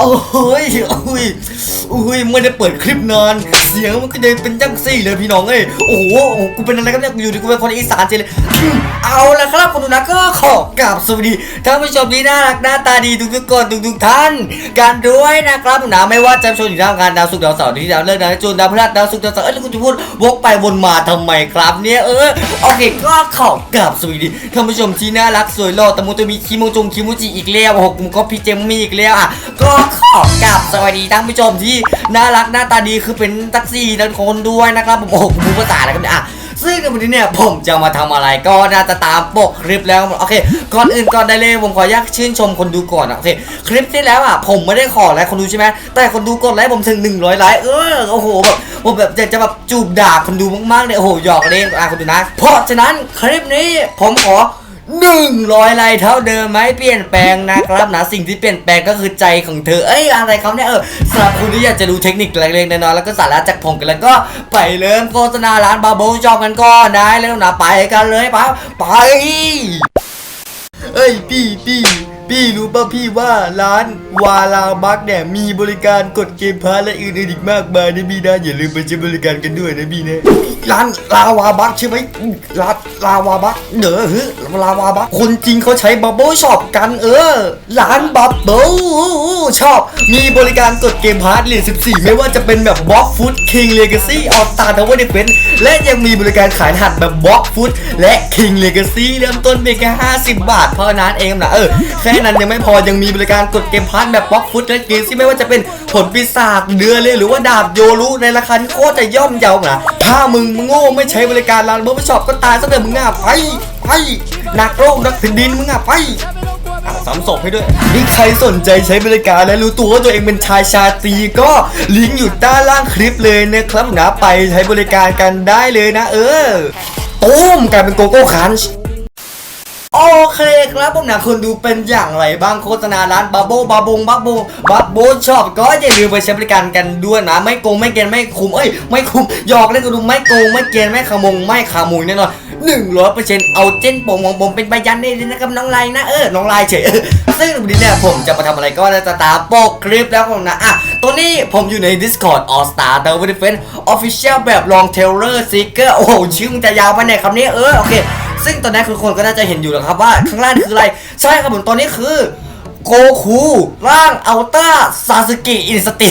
โอ้ยโอ้ยโอ้ยไม่ได้เปิดคลิปนานเสียงมันก็เลยเป็นจังซี่เลยพี่น้องเอ้ยโอ้โหกูเป็นอะไรกันเนี่ยกูอยู่ดีกูเป็นคนอีสานเจเลยเอาละครับคุณดูนะก็ขอกราบสวัสดีท่านผู้ชมที่น่ารักหน้าตาดีทุกๆคนทุกๆท่านกันด้วยนะครับนะไม่ว่าจะชมอยู่ดาวงารดาวศุกดาวเสาร์ที่ดาวเลิกดาวจูนดาวพฤหัสดาวศุกดาวเสาร์เอ้ยแล้วกูจะพูดวกไปวนมาทำไมครับเนี่ยเออโอเคก็ขอกราบสวัสดีท่านผู้ชมที่น่ารักสวยหล่อตะมุตะมีคิโมจงคิโมจิอีกแล้วโอ้โหกูก็พี่เจมมี่อีกแล้วอะก็ขอกราบสวัสดีท่านผู้ชมที่น่ารักหน้าตาดีคือเป็นแท็กซี่ทั้งคนด้วยนะครับผมโอ้โหผมภาษาอะไรกันเนี่ยอะซึ่งวันนี้เนี่ยผมจะมาทำอะไรก็น่าจะตามปกคลิปแล้วโอเค ก่อนอื่นก่อนได้เลยผมขออนุญาตชื่นชมคนดูก่อนนะโอเคคลิปที่แล้วอะผมไม่ได้ขอไลค์คนดูใช่ไหมแต่คนดูกดไลค์ผมถึง 100ไลค์เออโอ้โหแบบผมแบบอยากจะแบบจูบด่าคนดูมากๆเลยโอ้โหหยอกเล่นอะคนดูนะเพราะฉะนั้นคลิปนี้ผมขอ 100ไลายเท่าเดิมไหมเปลี่ยนแปลงนะครับนะสิ่งที่เปลี่ยนแปลงก็คือใจของเธอเอ้ยอะไรครับเนี่ยเออสำหรับคุณที่อยากจะดูเทคนิคเล็กๆน้อยๆแล้วก็สาระจากผมกันแล้วก็ไปเริ่มโฆษณาร้านบาโบจองกันก็ได้แล้วนะไปกันเลยปะไปเอ้ยพี่พี่ พี่รู้ป่ะพี่ว่าร้านวาลาบักเนี่ยมีบริการกดเกมพาร์และอื่นๆอีกมากมายนะพี่นะอย่าลืมไปใช้บริการกันด้วยนะพี่นะร้านลาวาบักใช่ไหมร้านลาวาบักเดอเฮ้ลาวาบักคนจริงเขาใช้บับเบิลช็อปกันเออร้านบับเบิลชอบ มีบริการกดเกมพาร์ทเหรียญ14 ไม่ว่าจะเป็นแบบบล็อกฟุตคิงเลกาซี่ออสตาทาวเวอร์เดฟเฟนและยังมีบริการขายหัสแบบบล็อกฟุตและคิงเลกาซี่เริ่มต้นเพียงแค่50 บาทเท่านั้นเองนะเออแค่นั้นยังไม่พอยังมีบริการกดเกมพาร์ทแบบบล็อกฟุตและเกมที่ไม่ว่าจะเป็นผลปีศาจเดือเลยหรือว่าดาบโยรุในราคาที่โคตรจะย่อมเยานะถ้ามึงโง่ไม่ใช้บริการร้านเบอร์ช็อปก็ตายซะเถอะมึงอะไปไปหนักโลกนักแผ่นดินมึงอะไปอะซ้ำศพให้ด้วย นี่ใครสนใจใช้บริการและรู้ตัวว่าตัวเองเป็นชายชาตรีก็ลิงก์อยู่ใต้ล่างคลิปเลยนะครับนะไปใช้บริการกันได้เลยนะ เออตูมกลายเป็นโกโก้คันช์ คครับผมนะคนดูเป็นอย่างไรบ้างโฆษณาร้านบาโบบาบงบาโบบาโบชอบก็อย่าลืมไปใช้บริการกันด้วยนะ ไม่โกงไม่เกณฑ์ไม่คุมเอ้ยไม่คุมหยอกเล่นกันดูไม่โกงไม่เกณฑ์ไม่ขโมงไม่ขามุยแน่นอนหนึ่งร้อยเปอร์เซ็นต์เอาเจนโปงของผมเป็นใบยันได้เลยนะครับน้องลน์นะเออน้องลน์เฉยซึ่งวันนี้เนี่ยผมจะมาทำอะไรก็จะตามปกคลิปแล้วผมนะอะตัวนี้ผมอยู่ใน Discord All Star The w e d f e n Official แบบ Long Tailor Seeker โอ้โหชื่อมันจะยาวไปเนี่ยคำนี้เออโอเค ซึ่งตอนนี้คือคนก็น่าจะเห็นอยู่แล้วครับว่าข้างล่างคืออะไร ใช่ครับผมตอนนี้คือโกคูร่างอัลต้าซาสึกิอินสติ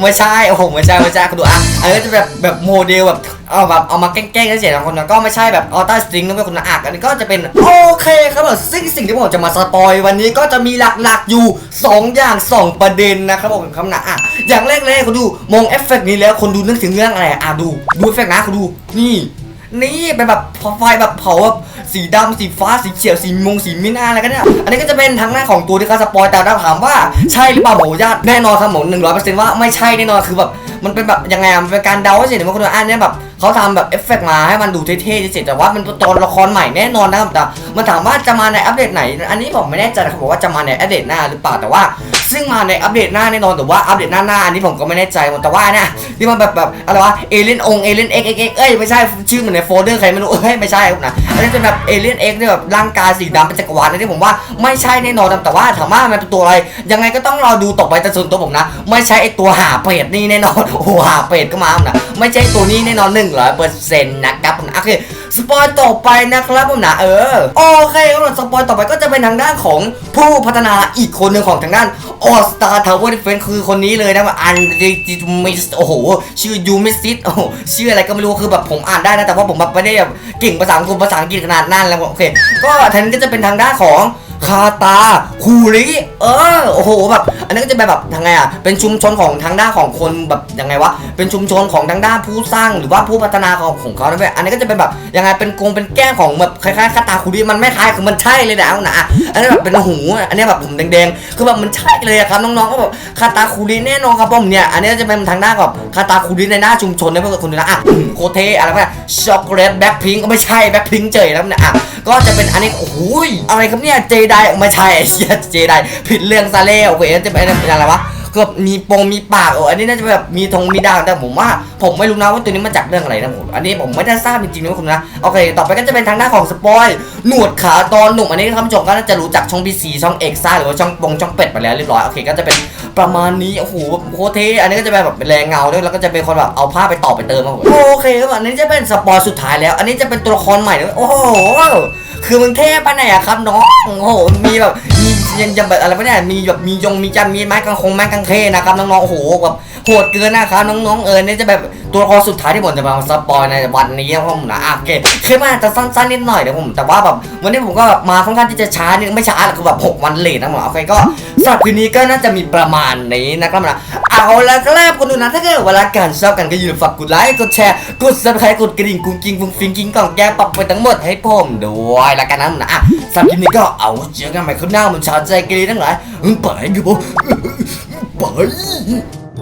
ไม่ใช่โอ้โหไม่ใช่ไม่ใช่คุณดูอะอันนี้จะแบบแบบโมเดลแบบเอาแบบเอามาแกล้งๆเฉยๆนะคนนะก็ไม่ใช่แบบอัลต้าสตริงนะคุณนะอะอันนี้ก็จะเป็นโอเคครับผมซึ่งสิ่งที่ผมจะมาสปอยวันนี้ก็จะมีหลักๆอยู่ 2 อย่าง 2 ประเด็นนะครับผมคำนะอะอย่างแรกเลยคุณดูมองเอฟเฟกต์นี้แล้วคนดูนึกถึงเรื่องอะไรอะดูดูเอฟเฟกต์นะคุณดูนี่ นี่เป็นแบบไฟแบบเผาแบบสีดำสีฟ้าสีเขียวสีมงสีมินาอะไรกันเนี่ยอันนี้ก็จะเป็นทางหน้าของตัวที่เขาสปอยแต่เราถามว่าใช่หรือเปล่าผมญาติแน่นอนครับผมหนึ่งร้อยเปอร์เซ็นต์ว่าไม่ใช่แน่นอนคือแบบมันเป็นแบบยังไงอะมันเป็นการเดาเฉยๆบางคนอ่านเนี่ยแบบเขาทำแบบเอฟเฟกต์มาให้มันดูเท่ๆเฉยๆแต่ว่ามันเป็นตัวละครใหม่แน่นอนนะครับแต่มันถามว่าจะมาในอัปเดตไหน อันนี้ผมไม่แน่ใจนะครับบอกว่าจะมาในอัปเดตหน้าหรือเปล่าแต่ว่า ซึ่งมาในอัปเดตหน้าแน่นอนแต่ว่าอัปเดตหน้าหน้าอันนี้ผมก็ไม่แน่ใจแต่ว่าเนี่ยที่มันแบบแบบอะไรวะเอเลนองเอเลนเอ็กเอ็กเอ็กเอ้ยไม่ใช่ชื่อเหมือนในโฟลเดอร์ใครไม่รู้เอ้ยไม่ใช่นะอันนี้จะแบบเอเลนเอ็กเนี่ยแบบร่างกายสีดำเป็นจักรวาลอันนี้ผมว่าไม่ใช่แน่นอนแต่ว่าถามว่ามันเป็นตัวอะไร ยังไงก็ต้องรอดูต่อไปแต่ส่วนตัวผมนะ ไม่ใช่ไอตัวหาเป็ดนี่แน่นอนโอ้หาเป็ดก็มานะไม่ใช่ตัวนี้แน่นอนหนึ่งร้อยเปอร์เซ็นต์นะครับผมนะโอเค สปอยต่อไปนะครับผมนะเออโอเคครับผมสปอยต่อไปก็จะเป็นทางด้านของผู้พัฒนาอีกคนหนึ่งของทางด้าน All Star Tower Defense คือคนนี้เลยนะว่าอันดิมิสโอ้โห ชื่อยูมิซิตโอ้ชื่ออะไรก็ไม่รู้คือแบบผมอ่านได้นะ แต่ว่าผมแบบไม่ได้แบบเก่งภาษาอังกฤษภาษาอังกฤษขนาดนั้นแล้วโอเค ก็ทางนี้ก็จะเป็นทางด้านของคาตาคูริเออโอ้โหแบบ อันนี้ก็จะเป็นแบบทางไงอะเป็นชุมชนของทางด้านของคนแบบยังไงวะเป็นชุมชนของทางด้านผู้สร้างหรือว่าผู้พัฒนาของของเขานะเว้ยอันนี้ก็จะเป็นแบบยังไงเป็นกงเป็นแก้งของแบบคล้ายๆคาตาคูริมันไม่คล้ายคือมันใช่เลยนะเอาหนะอันนี้แบบเป็นหูอันนี้แบบผมแดงๆคือแบบมันใช่เลยครับน้องๆก็แบบคาตาคูริแน่นอนครับผมเนี่ยอันนี้จะเป็นทางด้านแบบคาตาคูริในหน้าชุมชนนะเพื่อนคุณดูนะอะโคเทอะไรพวกนี้ช็อกโกแลตแบ็คพิงก็ไม่ใช่แบ็คพิงเจยแล้วเนี่ยอะก็จะเป็นอันนี้โอ้ยอะไรครับเนี่ยเจไดไม่ใช่เจไดผิดเรื่องซะแล้วเว้ยจะนี่เป็นอะไรวะเกือบมีโปงมีปากเอออันนี้น่าจะแบบมีธงมีดาวแต่ผมว่า ผมไม่รู้นะว่าตัวนี้มาจากเรื่องอะไรนะผมอันนี้ผมไม่ได้ทราบจริงๆนะคุณนะโอเค ต่อไปก็จะเป็นทางหน้านของสปอยหนวดขาตอนหนุ่มอันนี้ท่านผู้ชมก็น่าจะรู้จักช่องพีซีช่องเอ็กซ่าหรือว่าช่องปงช่องเป็ดไปแล้วเรียบร้อยโอเคก็จะเป็นประมาณนี้โอ้โหโคเทอันนี้ก็จะเป็นแบบแรงเงาด้วยแล้วก็จะเป็นคนแบบเอาผ้าไปต่อไปเติมมาผมโอเคครับอันนี้จะเป็นสปอยสุดท้ายแล้ว อันนี้จะเป็นตัวละครใหม่ด้วยโอ้โหคือมึงเท่ปะเนี่ยครับน้องโอ้โหมีแบบมี ยังยังแบบอะไรปะเนี่มีแบบมียงมีจันมีไม้กางคงไม้กางเขนะครับน้องๆโอ้โหแบบโหดเกินนะครับน้องๆเออเนี่ยจะแบบตัวละครสุดท้ายที่ผมจะมาสปอยในวันนี้ครับผมนะโอเคคือมันอาจจะสั้นๆนิดหน่อยเดี๋ยวผมแต่ว่าแบบวันนี้ผมก็แบบมาค่อนข้างที่จะช้านิดไม่ช้าหรอกคือแบบหกวันเลทนะผมโอเคก็สำหรับคืนนี้ก็น่าจะมีประมาณนี้นะครับนะเอาละครับคุณดูนะถ้าเกิดเวลาการชอบกันก็อย่าลืมฝากกดไลค์กดแชร์กดซับสไครต์กดกระดิ่งกุ้งกิ้งฟุ้งฟิงกิ้งกล่องแก้ปรับไปทั้งหมดให้ผมด้วยละกันนะนะอะสำหรับคลิปนี้ก็เอาเจอกันใหม่คราวหน้ามันชาวใจกรีทั้งหลายไปกับผมไป